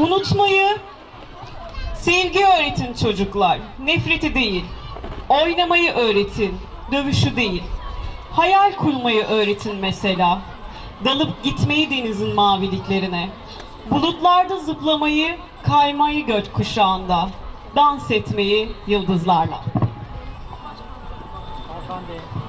Unutmayı, sevgi öğretin çocuklar, nefreti değil. Oynamayı öğretin, dövüşü değil. Hayal kurmayı öğretin mesela. Dalıp gitmeyi denizin maviliklerine. Bulutlarda zıplamayı, kaymayı göt kuşağında. Dans etmeyi yıldızlarla. Hakan Bey.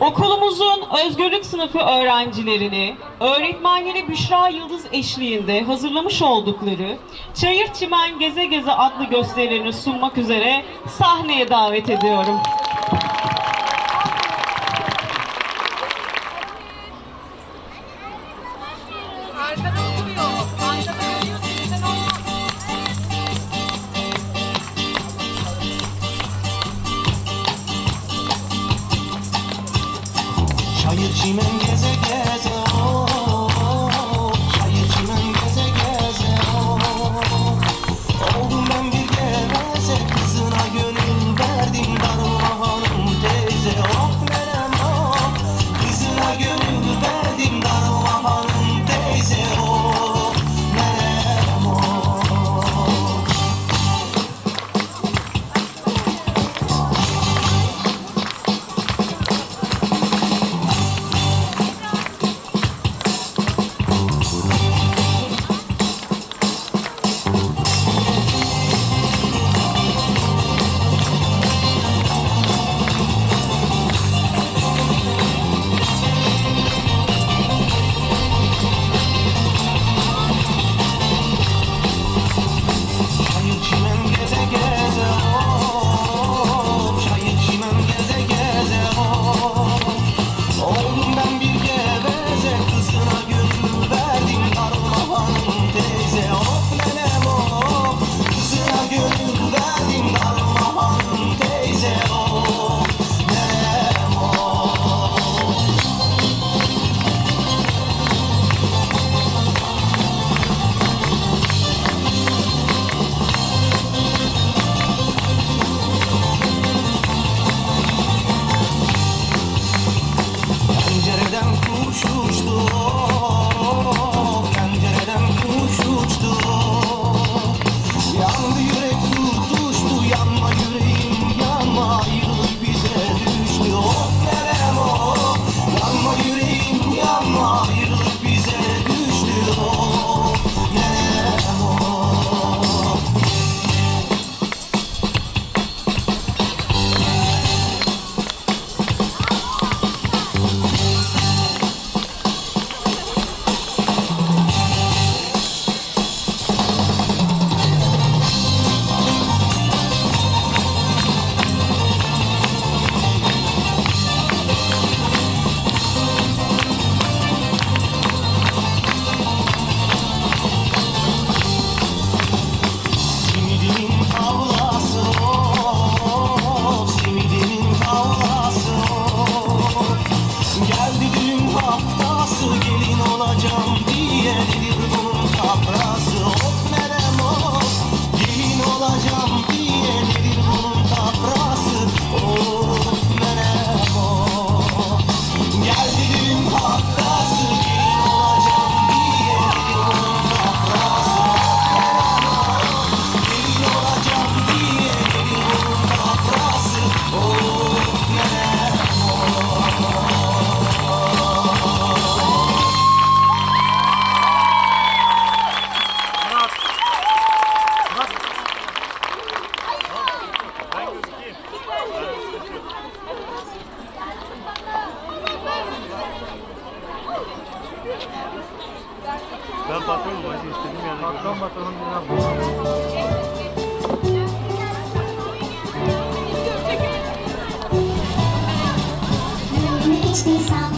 Okulumuzun özgürlük sınıfı öğrencilerini, öğretmenleri Büşra Yıldız eşliğinde hazırlamış oldukları Çayır Çimen Geze Geze adlı gösterilerini sunmak üzere sahneye davet ediyorum. Arkada. Hayır kimin gezegen Bakalım bakalım ne yapacağız. Hiç değilsem